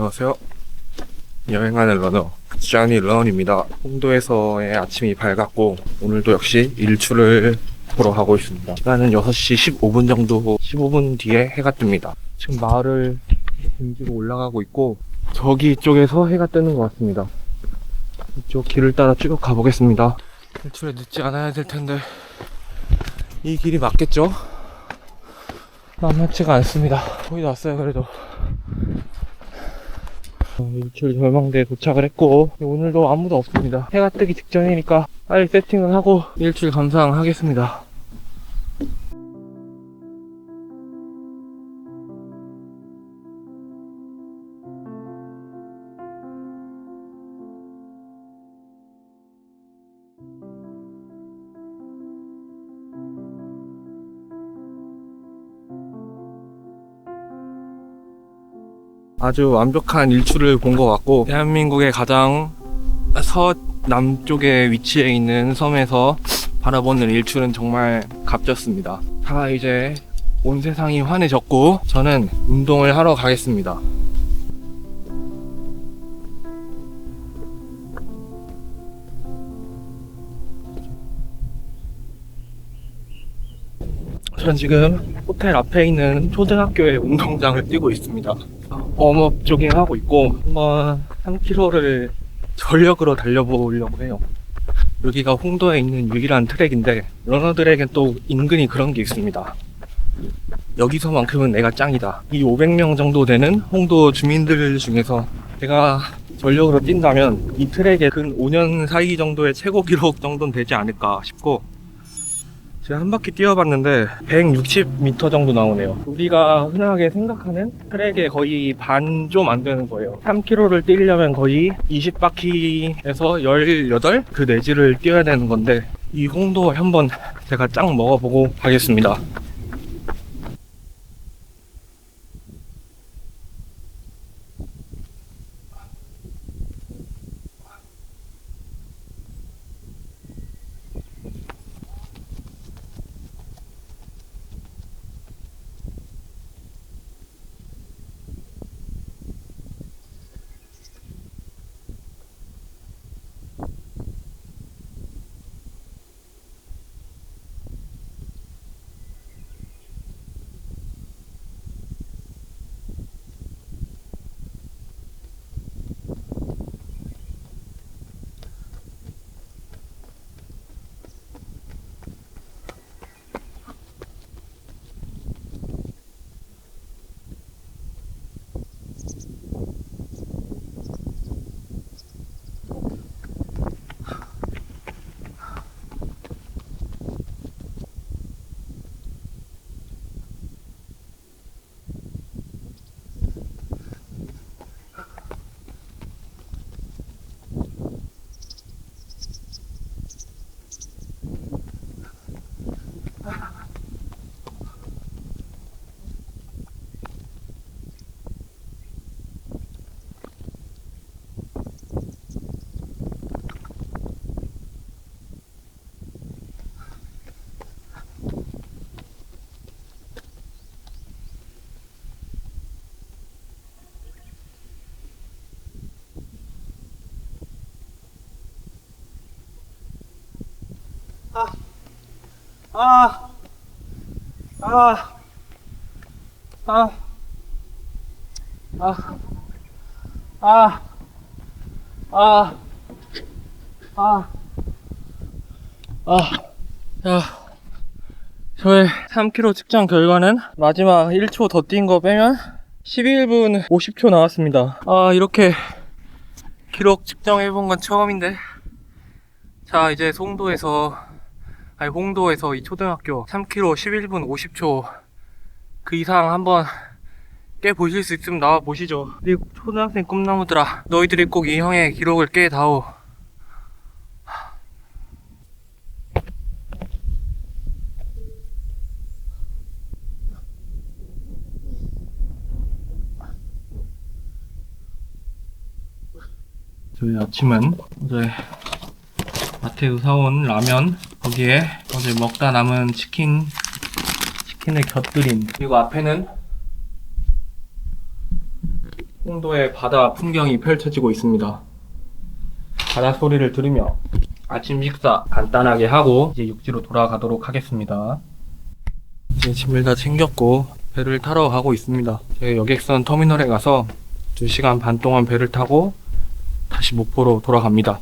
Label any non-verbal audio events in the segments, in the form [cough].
안녕하세요. 여행하는 러너 짠이 런입니다. 홍도에서의 아침이 밝았고 오늘도 역시 일출을 보러 가고 있습니다. 시간은 6시 15분 정도 15분 뒤에 해가 뜹니다. 지금 마을을 인지로 올라가고 있고 저기 쪽에서 해가 뜨는 것 같습니다. 이쪽 길을 따라 쭉 가보겠습니다. 일출에 늦지 않아야 될 텐데 이 길이 맞겠죠? 만만치가 않습니다. 거의 다 왔어요 그래도. 어, 일출 절망대에 도착을 했고 오늘도 아무도 없습니다. 해가 뜨기 직전이니까 빨리 세팅을 하고 일출 감상하겠습니다. 아주 완벽한 일출을 본 것 같고 대한민국의 가장 서남쪽에 위치해 있는 섬에서 바라보는 일출은 정말 값졌습니다. 다 이제 온 세상이 환해졌고 저는 운동을 하러 가겠습니다. 전 지금 호텔 앞에 있는 초등학교의 운동장을 뛰고 있습니다. 웜업 조깅 하고 있고 한번 3km를 전력으로 달려보려고 해요. 여기가 홍도에 있는 유일한 트랙인데 러너들에겐 또 은근히 그런 게 있습니다. 여기서만큼은 내가 짱이다. 이 500명 정도 되는 홍도 주민들 중에서 내가 전력으로 뛴다면 이 트랙에 근 5년 사이 정도의 최고 기록 정도는 되지 않을까 싶고 제가 한 바퀴 뛰어봤는데 160m 정도 나오네요. 우리가 흔하게 생각하는 트랙의 거의 반 좀 안 되는 거예요. 3km를 뛰려면 거의 20바퀴에서 18? 그 내지를 뛰어야 되는 건데 이 홍도 한번 제가 짱 먹어보고 가겠습니다. 아, 아, 아, 아, 아, 아, 아, 아, 야, 저의 3km 측정 결과는 마지막 1초 더 뛴 거 빼면 11분 50초 나왔습니다. 아, 이렇게 기록 측정해본 건 처음인데. 자, 이제 송도에서 아니 홍도에서 이 초등학교 3km 11분 50초 그 이상 한번 깨 보실 수 있으면 나와 보시죠. 우리 초등학생 꿈나무들아, 너희들이 꼭 이 형의 기록을 깨다오. 저희 아침은 어제 마트에서 사온 라면 거기에 어제 먹다 남은 치킨 치킨을 곁들인 그리고 앞에는 홍 청도의 바다 풍경이 펼쳐지고 있습니다. 바다 소리를 들으며 아침 식사 간단하게 하고 이제 육지로 돌아가도록 하겠습니다. 이제 짐을 다 챙겼고 배를 타러 가고 있습니다. 제가 여객선 터미널에 가서 2시간 반 동안 배를 타고 다시 목포로 돌아갑니다.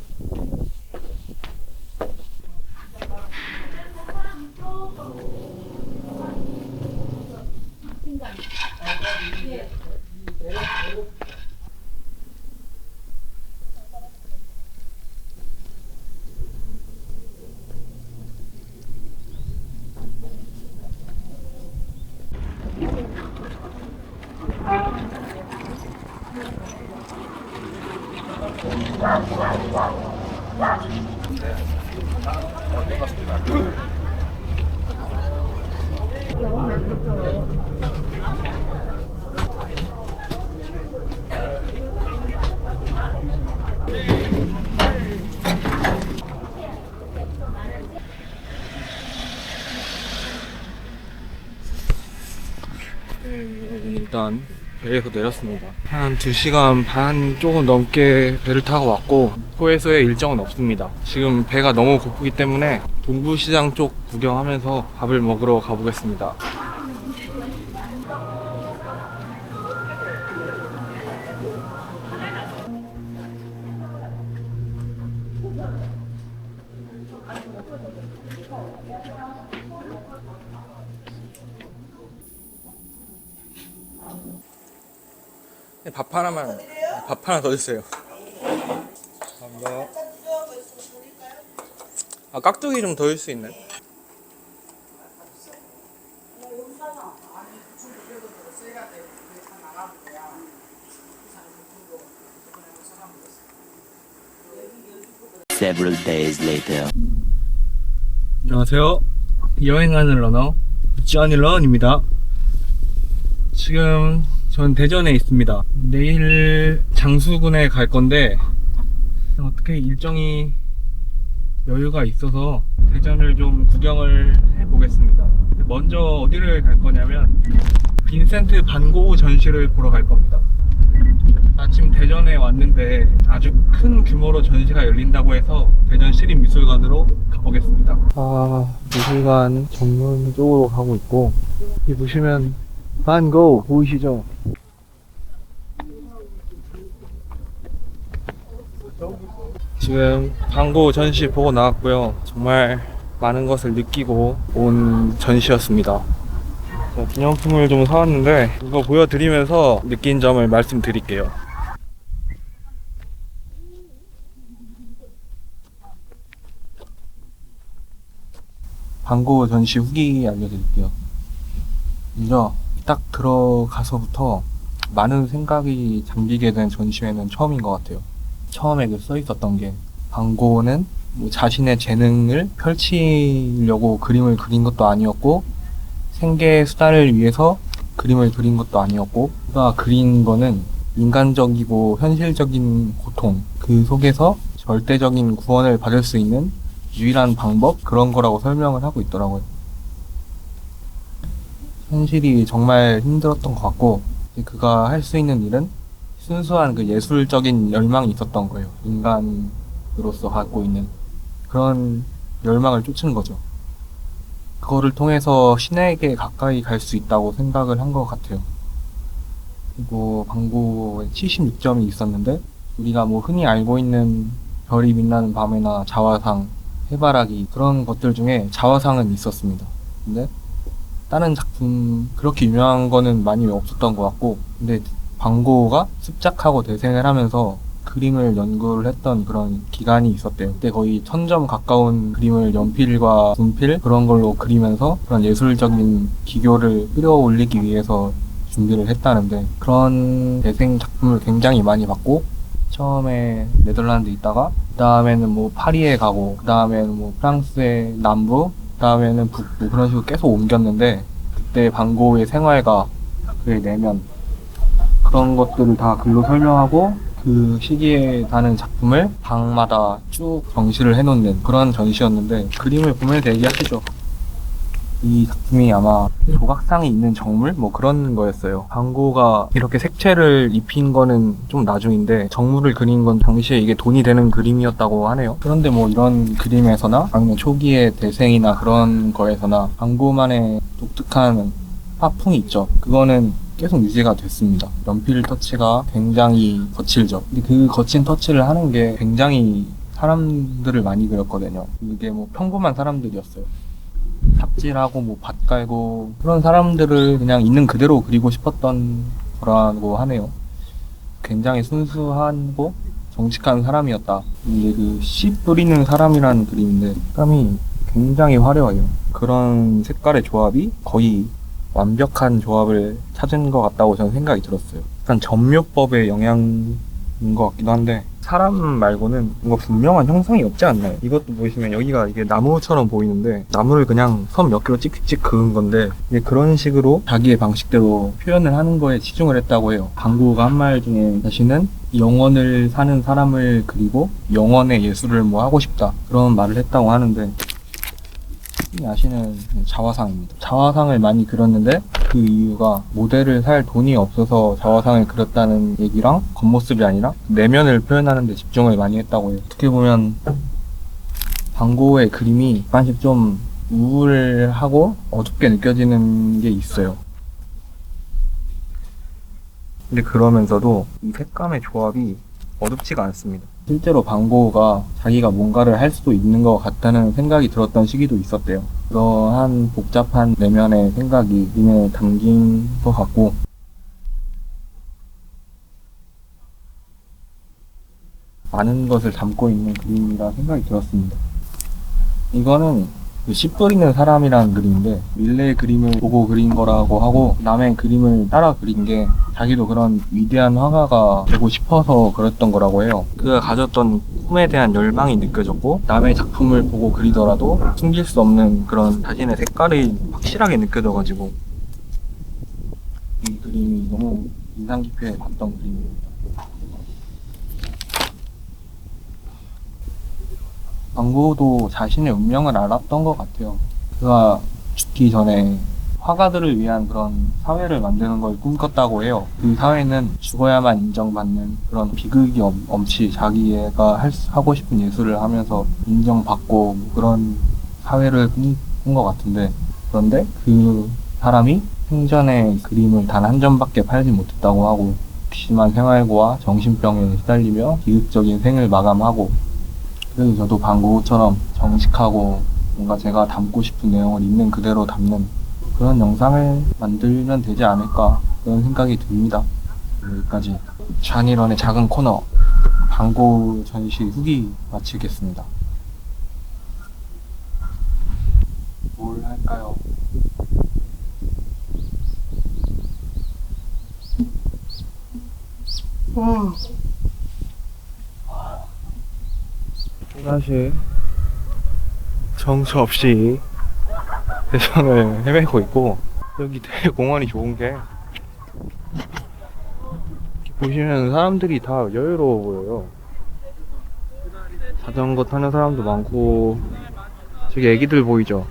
일단 배에서 내렸습니다. 한 2시간 반 조금 넘게 배를 타고 왔고 포에서의 일정은 없습니다. 지금 배가 너무 고프기 때문에 동부시장 쪽 구경하면서 밥을 먹으러 가보겠습니다. 밥 하나만 밥 하나 더 주세요. 감사합니다. 아 깍두기 좀 더 줄 수 있나요? Several days later. 안녕하세요. 여행하는 러너 쩌니 런입니다. 지금 전 대전에 있습니다. 내일 장수군에 갈 건데 어떻게 일정이 여유가 있어서 대전을 좀 구경을 해보겠습니다. 먼저 어디를 갈 거냐면 빈센트 반고 전시를 보러 갈 겁니다. 아침 대전에 왔는데 아주 큰 규모로 전시가 열린다고 해서 대전 시립미술관으로 가보겠습니다. 아, 미술관 정문 쪽으로 가고 있고, 이 보시면 반고 보이시죠? 지금 반고 전시 보고 나왔고요. 정말 많은 것을 느끼고 온 전시였습니다. 자, 기념품을 좀 사왔는데 이거 보여드리면서 느낀 점을 말씀드릴게요. 방고 전시 후기 알려드릴게요. 먼저 딱 들어가서부터 많은 생각이 잠기게 된 전시회는 처음인 것 같아요. 처음에 그 써 있었던 게 방고는 뭐 자신의 재능을 펼치려고 그림을 그린 것도 아니었고 생계 수단을 위해서 그림을 그린 것도 아니었고 그가 그린 거는 인간적이고 현실적인 고통 그 속에서 절대적인 구원을 받을 수 있는 유일한 방법 그런 거라고 설명을 하고 있더라고요. 현실이 정말 힘들었던 것 같고 그가 할 수 있는 일은 순수한 그 예술적인 열망이 있었던 거예요. 인간으로서 갖고 있는 그런 열망을 쫓은 거죠. 그거를 통해서 신에게 가까이 갈 수 있다고 생각을 한 것 같아요. 그리고 방구에 76점이 있었는데 우리가 뭐 흔히 알고 있는 별이 빛나는 밤에나 자화상, 해바라기 그런 것들 중에 자화상은 있었습니다. 근데 다른 작품 그렇게 유명한 거는 많이 없었던 것 같고 근데 방고가 습작하고 대생을 하면서 그림을 연구를 했던 그런 기간이 있었대요. 그때 거의 천점 가까운 그림을 연필과 분필 그런 걸로 그리면서 그런 예술적인 기교를 끌어올리기 위해서 준비를 했다는데 그런 대생 작품을 굉장히 많이 봤고 처음에 네덜란드 있다가 그 다음에는 뭐 파리에 가고 그 다음에는 뭐 프랑스의 남부 그 다음에는 북부 그런 식으로 계속 옮겼는데 그때 방고의 생활과 그의 내면 그런 것들을 다 글로 설명하고 그 시기에 다는 작품을 방마다 쭉 전시를 해놓는 그런 전시였는데 그림을 보면서 얘기하시죠. 이 작품이 아마 조각상이 있는 정물? 뭐 그런 거였어요. 방고가 이렇게 색채를 입힌 거는 좀 나중인데 정물을 그린 건 당시에 이게 돈이 되는 그림이었다고 하네요. 그런데 뭐 이런 그림에서나 아니면 초기의 대생이나 그런 거에서나 방고만의 독특한 화풍이 있죠. 그거는 계속 유지가 됐습니다. 연필 터치가 굉장히 거칠죠. 근데 그 거친 터치를 하는 게 굉장히 사람들을 많이 그렸거든요. 이게 뭐 평범한 사람들이었어요. 삽질하고 뭐밭 깔고 그런 사람들을 그냥 있는 그대로 그리고 싶었던 거라고 하네요. 굉장히 순수하고 정직한 사람이었다. 이게 그씨 뿌리는 사람이라는 그림인데 색감이 굉장히 화려해요. 그런 색깔의 조합이 거의 완벽한 조합을 찾은 것 같다고 저는 생각이 들었어요. 약간 점묘법의 영향인 것 같기도 한데 사람 말고는 뭔가 분명한 형상이 없지 않나요? 이것도 보시면 여기가 이게 나무처럼 보이는데 나무를 그냥 선 몇 개로 찍찍 그은 건데 이제 그런 식으로 자기의 방식대로 표현을 하는 거에 치중을 했다고 해요. 방구가 한 말 중에 자신은 영원을 사는 사람을 그리고 영원의 예술을 뭐 하고 싶다 그런 말을 했다고 하는데 이 아시는 자화상입니다. 자화상을 많이 그렸는데 그 이유가 모델을 살 돈이 없어서 자화상을 그렸다는 얘기랑 겉모습이 아니라 내면을 표현하는 데 집중을 많이 했다고 해요. 어떻게 보면 방고의 그림이 약간씩 좀 우울하고 어둡게 느껴지는 게 있어요. 근데 그러면서도 이 색감의 조합이 어둡지가 않습니다. 실제로 방고가 자기가 뭔가를 할 수도 있는 것 같다는 생각이 들었던 시기도 있었대요. 그러한 복잡한 내면의 생각이 그림에 담긴 것 같고 많은 것을 담고 있는 그림이라 생각이 들었습니다. 이거는 그씨 뿌리는 사람이라는 그림인데 밀레의 그림을 보고 그린 거라고 하고 남의 그림을 따라 그린 게 자기도 그런 위대한 화가가 되고 싶어서 그랬던 거라고 해요. 그가 가졌던 꿈에 대한 열망이 느껴졌고 남의 작품을 보고 그리더라도 숨길 수 없는 그런 자신의 색깔이 확실하게 느껴져가지고 이 그림이 너무 인상 깊게 봤던 그림입니다. 광고도 자신의 운명을 알았던 것 같아요. 그가 죽기 전에 화가들을 위한 그런 사회를 만드는 걸 꿈꿨다고 해요. 그 사회는 죽어야만 인정받는 그런 비극이 엄, 없이 자기가 할, 수- 하고 싶은 예술을 하면서 인정받고 뭐 그런 사회를 꿈꾼 것 같은데 그런데 그 사람이 생전에 그림을 단 한 점밖에 팔지 못했다고 하고 심한 생활고와 정신병에 시달리며 비극적인 생을 마감하고 그래서 저도 방구처럼 정직하고 뭔가 제가 담고 싶은 내용을 있는 그대로 담는 그런 영상을 만들면 되지 않을까 그런 생각이 듭니다. 여기까지 잔이런의 작은 코너 방구 전시 후기 마치겠습니다. 뭘 할까요? 음. 다시 정처 없이 세상을 헤매고 있고 여기 되게 공원이 좋은 게 보시면 사람들이 다 여유로워 보여요. 자전거 타는 사람도 많고 저기 애기들 보이죠?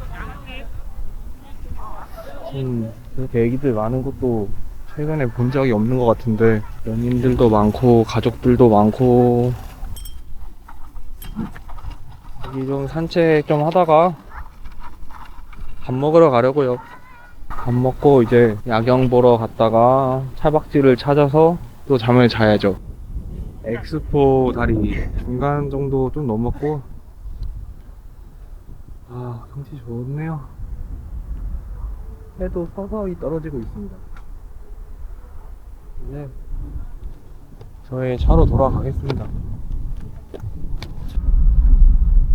음, 이렇게 애기들 많은 것도 최근에 본 적이 없는 것 같은데 연인들도 많고 가족들도 많고 여기 좀 산책 좀 하다가 밥 먹으러 가려고요. 밥 먹고 이제 야경 보러 갔다가 차박지를 찾아서 또 잠을 자야죠. 엑스포 다리 중간 정도 좀 넘었고 아 경치 좋네요. 해도 서서히 떨어지고 있습니다. 이제 저의 차로 돌아가겠습니다.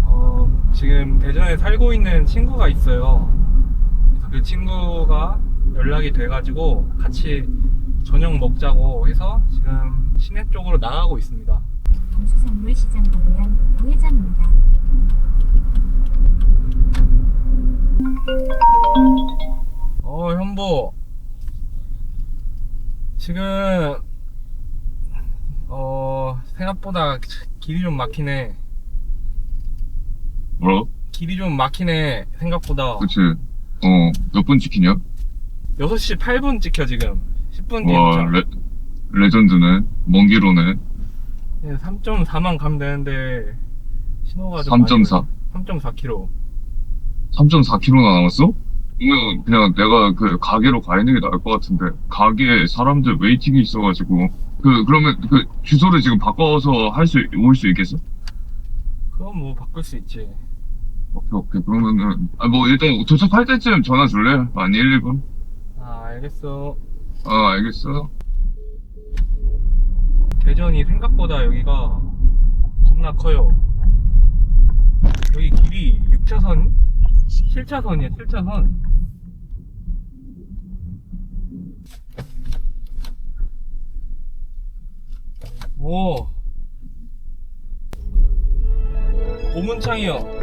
어, 지금 대전에 살고 있는 친구가 있어요. 그래서 그 친구가 연락이 돼가지고 같이 저녁 먹자고 해서 지금 시내 쪽으로 나가고 있습니다. 동수산물 시장 방면 우회전입니다. 어, 현보. 지금, 어, 생각보다 길이 좀 막히네. 뭐라? 길이 좀 막히네, 생각보다. 그치. 어, 몇 분 찍히냐? 6시 8분 찍혀 지금 10분 뒤에 와, 도착 레, 레전드네. 먼 길 오네. 3.4만 가면 되는데 신호가 좀 3.4? 3.4km 3.4km나 남았어? 그러면 그냥 내가 그 가게로 가 있는 게 나을 것 같은데 가게에 사람들 웨이팅이 있어가지고 그 그러면 그 주소를 지금 바꿔서 할 수 올 수 있겠어? 그건 뭐 바꿀 수 있지 오케이 오케이. 그러면은 아 뭐 일단 도착할 때쯤 전화 줄래? 한 1, 2분? 아 알겠어. 아 알겠어. 대전이 생각보다 여기가 겁나 커요. 여기 길이 6차선? 7차선이야 7차선. 오. 오문창이요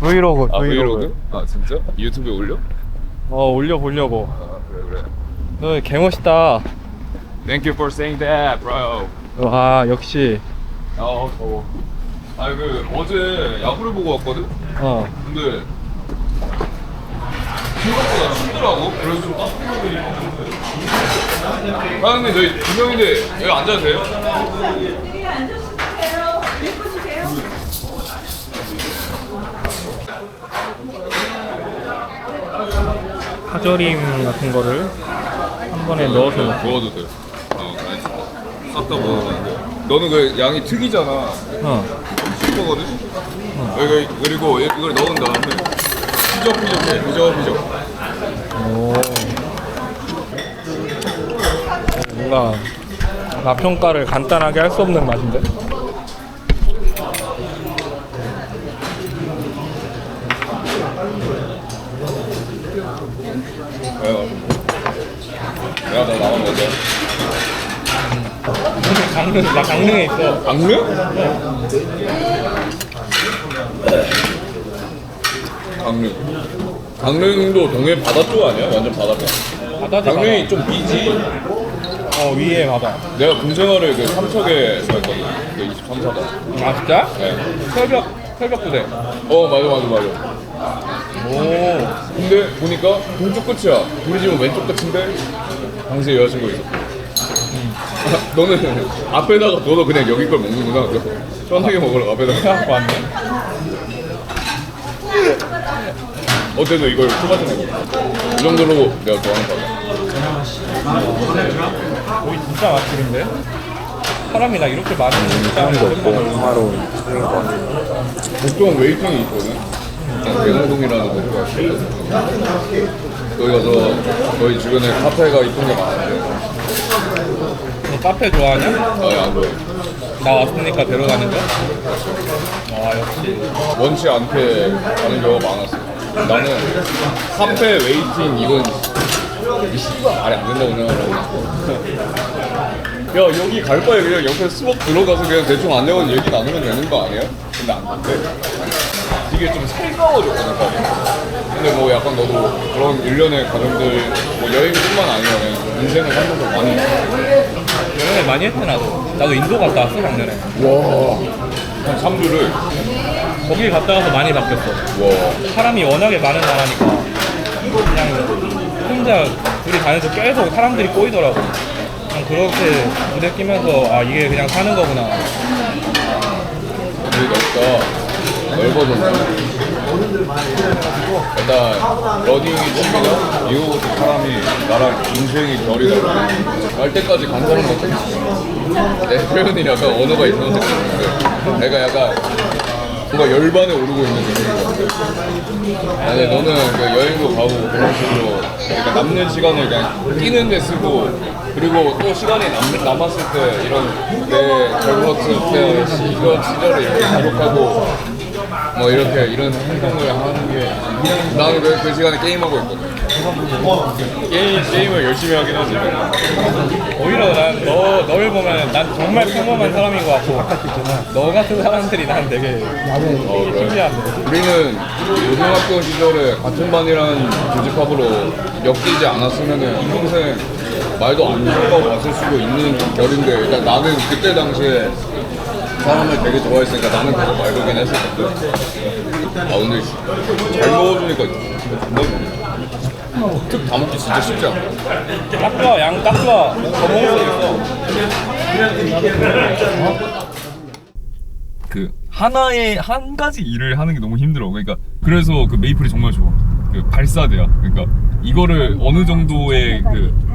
브이로그 아 브이로그? 아 진짜? 유튜브에 올려? 어 올려보려고 아 그래 그래 너 개멋있다 Thank you for saying that bro 와 역시 아 더워 아그 어제 야구를 보고 왔거든? 어 근데 생각보다 춥더라고 그래서 좀 따뜻한 거 입었는데 사장님 저희 두 명인데 여기 앉아도 돼요? 파절임 같은 거를 한 번에 넣어서 넣고. 구워도 돼 어, 싹다 구워도 너는 그 양이 특이잖아. 어. 씹 거거든? 여기 그리고 이걸 넣은 다음에 피적피적해 피적피적. 오. 뭔가 나 평가를 간단하게 할 수 없는 맛인데 야, 나 나만 먹어. 강릉 나 강릉에 있어 강릉? 강릉. 강릉도 동해 바다 쪽 아니야? 완전 바다가. 바다지 강릉이 좀 비지. 어 위에 바다 내가 군생활을 그 삼척에서 했거든. 그 23사단. 아 진짜? 네. 철벽 철벽 부대 어, 맞아, 맞아, 맞아. 오 근데 보니까 동쪽 끝이야. 우리 집은 왼쪽 끝인데 당시에 여자친구 있었고. [laughs] 너는 앞에다가 너도 그냥 여기 걸 먹는구나. 편하게 먹으라고 앞에다가. 왔네 어때 너 이걸 초바지 내고 이 정도로 내가 좋아하는 거야 거기 진짜 맛집인데? 사람이 나 이렇게 많은 사람이 보통 웨이팅이 있거든 대동동이라는 데가 거기 가서 저희 주변에 카페가 이쁜 게 많은데 너 카페 좋아하냐? 아예 안 좋아해 나 왔으니까 데려가는 거야? 아 역시 원치 않게 가는 경우가 많았어 나는 카페 웨이팅 이건 이 씨발 말이 안 된다고 생각하고 야 여기 갈 바에 그냥 옆에 수업 들어가서 그냥 대충 안내원 얘기 나누면 되는 거 아니야? 근데 안 돼. 이게 좀 살가워졌거든 빨리. 근데 뭐 약간 너도 그런 일련의 과정들 뭐 여행뿐만 아니라 그냥 인생을 살면서 많이 여행을 많이 했지 나도 나도 인도 갔다 왔어 작년에. 와한 3주를? 거기 갔다 와서 많이 바뀌었어. 와. 사람이 워낙에 많은 나라니까. 그냥 혼자 둘이 다녀서 계속 사람들이 꼬이더라고. 그냥 그렇게 무대 끼면서 아 이게 그냥 사는 거구나. 되게 넓다 넓어졌네 일단 러닝이 취미나 이거 사람이 나랑 인생이 결이 다르고 갈 때까지 간 사람 같아 내 표현이 약간 언어가 이상한 느낌인데 내가 약간 뭔가 열반에 오르고 있는 느낌인 것 같아 너는 그 여행도 가고 그런 식으로 그러니까 남는 시간을 그냥 뛰는 데 쓰고 그리고 또 시간이 남, 남았을 때 이런 내 젊었을 때 시절 시절을 기록하고 뭐 이렇게 이런 행동을 하는 게 나는 그, 그 시간에 게임하고 있거든. 게임 게임을 열심히 하긴 하지. 오히려 난 너 너를 보면 난 정말 평범한 사람인 것 같고 너 같은 사람들이 난 되게 어. 신기한데. 우리는 고등학교 시절에 같은 반이라는 조직합으로 엮이지 않았으면 은 평생 말도 안 섞어 봤을 수도 있는 결인데 일단 나는 그때 당시에 사람을 되게 좋아했으니까 나는 계속 말 걸긴 했었거든. 아 근데 잘 먹어주니까 존나 좋네. 특다 먹기 진짜 쉽지 않아. 딱 좋아 양딱 좋아 더 먹을 수 있어. 그 하나의 한 가지 일을 하는 게 너무 힘들어. 그러니까 그래서 그 메이플이 정말 좋아. 그 발사대야. 그러니까 이거를 어느 정도의 그 반면 2시 방향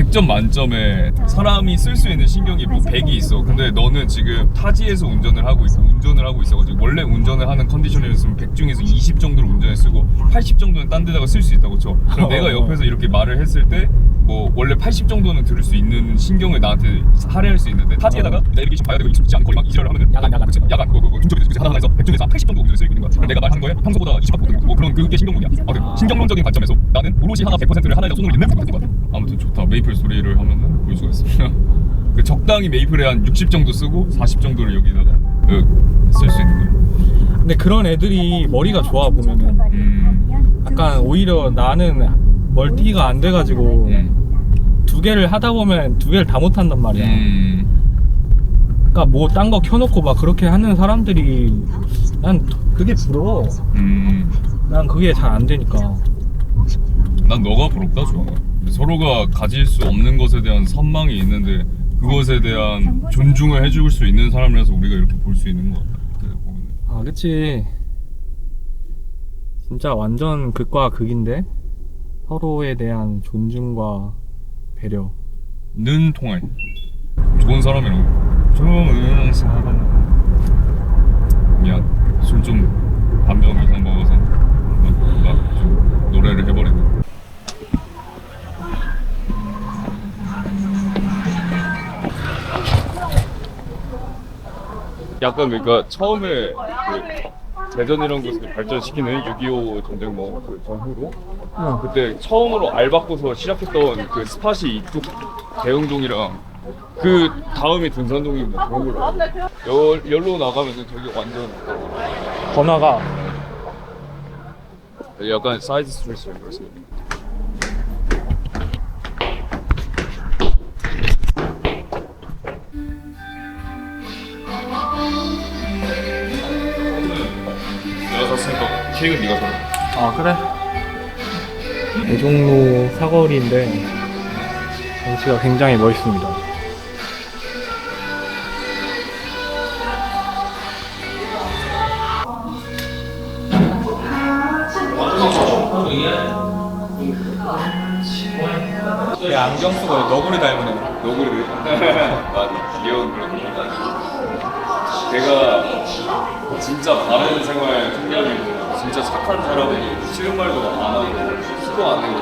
100점 만점에 사람이 쓸 수 있는 신경이 뭐 100이 있어. 근데 너는 지금 타지에서 운전을 하고 있고 운전을 하고 있어가지고 원래 운전을 하는 컨디션이었으면 100 중에서 20 정도로 운전을 쓰고 80 정도는 딴 데다가 쓸 수 있다고 쳐. 그럼 내가 옆에서 이렇게 말을 했을 때 뭐 원래 80 정도는 들을 수 있는 신경을 나한테 할애할 수 있는데 타지에다가 내비게이션 봐야 되고 익숙지 않고 막 이지랄을 하면은 야간 야간 그치 야간 그거 그거 중점에서 그치 하나 하나에서 100 중에서 80 정도 쓰고 있는 거야. 그럼 내가 말한 거에 평소보다 20각 보는 뭐 그런 그게 신경론이야. 아무튼 신경론적인 관점에서 나는 오롯이 하나 100%를 하나에다 손으로 있는 것 같아. 아무튼 좋다. 메이플 소리를 하면은 볼 수가 있어. [laughs] 그 적당히 메이플에 한 60 정도 쓰고 40 정도를 여기다가 쓸 수 있는 거야. 근데 그런 애들이 머리가 좋아 보면은 음. 약간 오히려 나는 멀티가 안 돼가지고 음. 두 개를 하다 보면 두 개를 다 못한단 말이야. 음. 그러니까 뭐 딴 거 켜놓고 막 그렇게 하는 사람들이 난 그게 부러워. 음. 난 그게 잘 안 되니까. 난 너가 부럽다 좋아. 서로가 가질 수 없는 것에 대한 선망이 있는데 그것에 대한 존중을 해줄 수 있는 사람이라서 우리가 이렇게 볼 수 있는 것 같아. 그때 보면. 아, 그치. 진짜 완전 극과 극인데? 서로에 대한 존중과 배려. 는 통할. 좋은 사람이라고. 좋은 사람. 미안. 술좀 반병 이상 먹어서 막, 노래를 해버리네. 약간 그러니까 처음에 그 대전 이런 것을 발전시키는 6.25 전쟁 뭐그 전후로 그때 처음으로 알 받고서 시작했던 그 스팟이 이쪽 대흥동이랑 그 다음이 둔산동이 뭐 그런 걸로. 열, 열로 나가면은 저기 완전 번화가. 약간 사이드 스트리트 이런 거 내가 샀으 니까 케이크는 네가 사라 아, 그래? 대종로 사거리인데, 경치가 굉장히 멋있습니다. 내 안경 쓰고 너구리 닮은 애. 너구리 난 귀여운 그런 거 걔가 진짜 바른 생활 풍경이고 진짜 착한 사람이고 싫은 말도 안 하고 수도 안 내고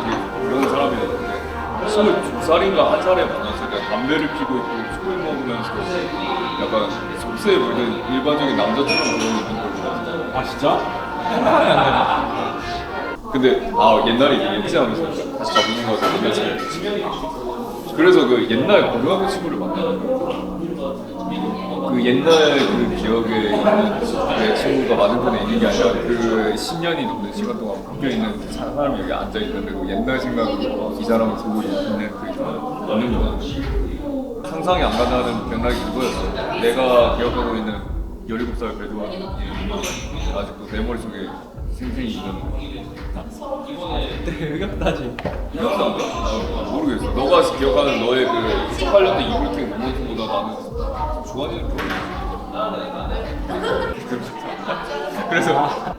그런 사람이었는데 22살인가 한 살에 만났을 때 담배를 피고 있고 술을 먹으면서 약간 속세에 물든 일반적인 남자처럼 그런 있는 걸아 진짜? 근데 아 옛날에 않았어 다시 잡는 거 같아 옛날 그래서 그 옛날 고등학교 친구를 만나는 거야 그 옛날 그 기억에 내 친구가 맞은편에 있는 게 아니라 그 10년이 넘는 시간 동안 묶여 있는 사람이 여기 앉아 있는데 그 옛날 생각으로 이 사람을 보고 있는 그 있는 거야. 상상이 안 간다는 맥락이 그거였어 내가 기억하고 있는 17살 배두환 아직도 내 머릿속에 생생히 있는 의 안 나? 아, 모르겠어. 너가 기억하는 너의 그 18년도 이불팅 모먼트보다 나는 주환이는 그런 [laughs] 그래서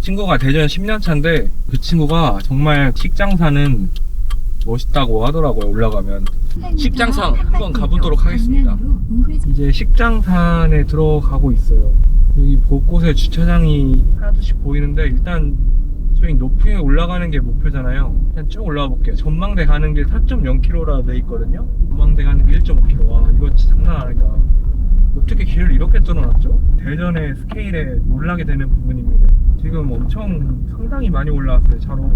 친구가 대전 10년 차인데, 그 친구가 정말 식장사는 멋있다고 하더라고요, 올라가면. 식장상 한번 가보도록 하겠습니다. 이제 식장산에 들어가고 있어요. 여기 곳곳에 주차장이 하나둘씩 보이는데 일단 저희 높이 올라가는 게 목표잖아요. 그냥 쭉 올라가 볼게요. 전망대 가는 길 4.0km라 돼 있거든요. 전망대 가는 길 1.5km. 와, 이거 진짜 장난 아니다. 어떻게 길을 이렇게 뚫어놨죠? 대전의 스케일에 놀라게 되는 부분입니다. 지금 엄청 상당히 많이 올라왔어요, 차로.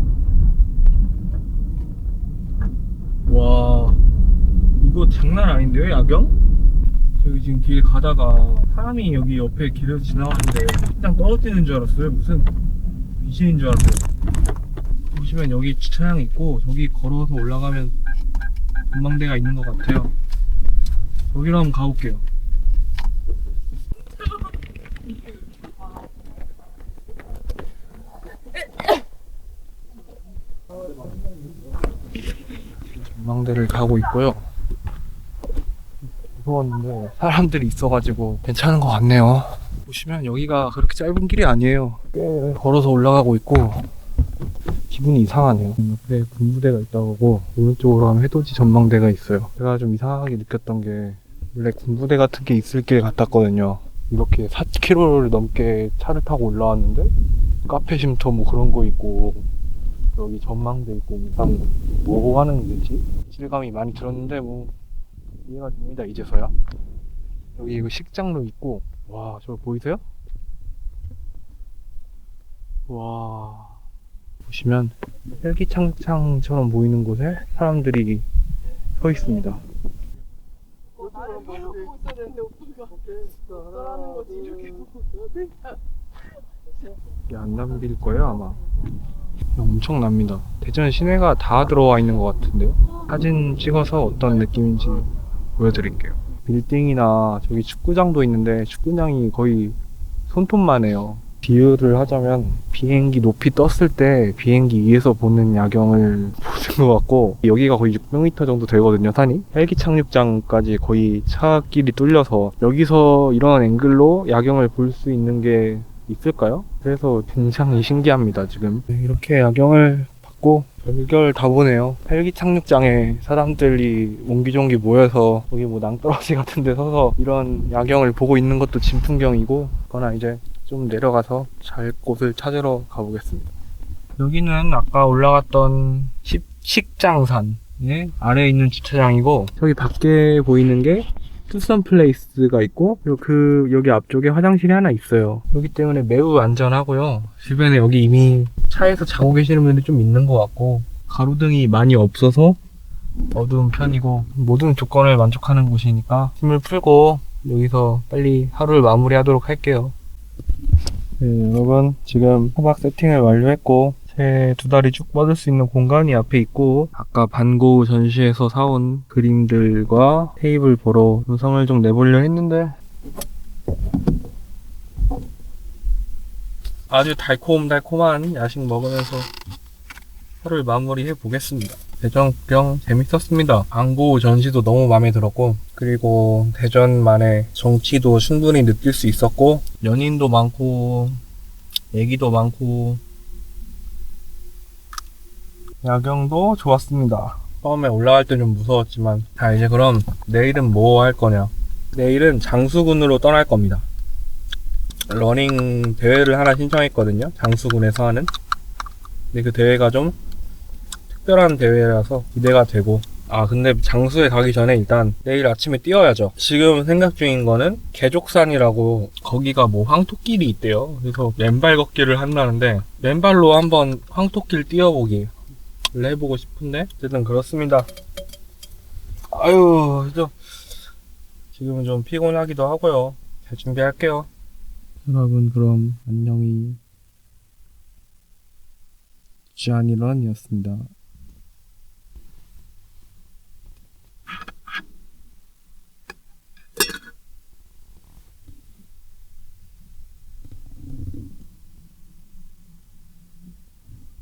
와, 이거 장난 아닌데요, 야경? 저기 지금 길 가다가 사람이 여기 옆에 길에서 지나가는데 그냥 떨어지는 줄 알았어요. 무슨 귀신인 줄 알았어요. 보시면 여기 주차장 있고 저기 걸어서 올라가면 전망대가 있는 것 같아요. 여기로 한번 가볼게요. 전망대를 가고 있고요. 무서웠는데 사람들이 있어가지고 괜찮은 것 같네요. 보시면 여기가 그렇게 짧은 길이 아니에요. 꽤 걸어서 올라가고 있고 기분이 이상하네요. 옆에 군부대가 있다고 하고 오른쪽으로 가면 해돋이 전망대가 있어요. 제가 좀 이상하게 느꼈던 게 원래 군부대 같은 게 있을 길 같았거든요. 이렇게 4km를 넘게 차를 타고 올라왔는데 카페 쉼터 뭐 그런 거 있고 여기 전망대 있고 뭐 하는 데지? 실감이 많이 들었는데 뭐 이해가 됩니다 이제서야. 여기 이거 식장도 있고. 와 저거 보이세요? 와 보시면 헬기창창처럼 보이는 곳에 사람들이 서 있습니다. 이게 안 담길 거예요 아마. 엄청납니다. 대전 시내가 다 들어와 있는 것 같은데요? 사진 찍어서 어떤 느낌인지 보여드릴게요. 빌딩이나 저기 축구장도 있는데 축구장이 거의 손톱만 해요. 비유를 하자면 비행기 높이 떴을 때 비행기 위에서 보는 야경을 [laughs] 보는 것 같고 여기가 거의 600m 정도 되거든요 산이 헬기 착륙장까지 거의 차길이 뚫려서 여기서 이런 앵글로 야경을 볼 수 있는 게 있을까요? 그래서 굉장히 신기합니다 지금 네, 이렇게 야경을 봤고 별별 다 보네요. 헬기 착륙장에 사람들이 옹기종기 모여서 거기 뭐 낭떠러지 [laughs] 같은 데 서서 이런 야경을 보고 있는 것도 진풍경이고 그거나 이제 좀 내려가서 잘 곳을 찾으러 가보겠습니다. 여기는 아까 올라갔던 십, 식장산 의 아래에 있는 주차장이고 저기 밖에 보이는 게 투썸 플레이스가 있고 그 여기 앞쪽에 화장실이 하나 있어요. 여기 때문에 매우 안전하고요. 주변에 여기 이미 차에서 자고 계시는 분들이 좀 있는 것 같고 가로등이 많이 없어서 어두운 편이고 모든 조건을 만족하는 곳이니까 힘을 풀고 여기서 빨리 하루를 마무리하도록 할게요. 네, 여러분 지금 호박 세팅을 완료했고 제두 다리 쭉 뻗을 수 있는 공간이 앞에 있고 아까 반고 전시에서 사온 그림들과 테이블 보러 음성을 좀 내보려 했는데 아주 달콤달콤한 야식 먹으면서 하루를 마무리해 보겠습니다. 대전 구경 재밌었습니다. 광고 전시도 너무 마음에 들었고 그리고 대전만의 정치도 충분히 느낄 수 있었고 연인도 많고 애기도 많고 야경도 좋았습니다. 처음에 올라갈 때 좀 무서웠지만 자 이제 그럼 내일은 뭐 할 거냐 내일은 장수군으로 떠날 겁니다. 러닝 대회를 하나 신청했거든요. 장수군에서 하는. 근데 그 대회가 좀 특별한 대회라서 기대가 되고. 아, 근데 장수에 가기 전에 일단 내일 아침에 뛰어야죠. 지금 생각 중인 거는 개족산이라고 거기가 뭐 황토길이 있대요. 그래서 맨발 걷기를 한다는데 맨발로 한번 황토길 뛰어보기 를 해보고 싶은데 어쨌든 그렇습니다. 아유, 좀 지금은 좀 피곤하기도 하고요. 잘 준비할게요. 여러분 그럼 안녕히 지안이런이었습니다.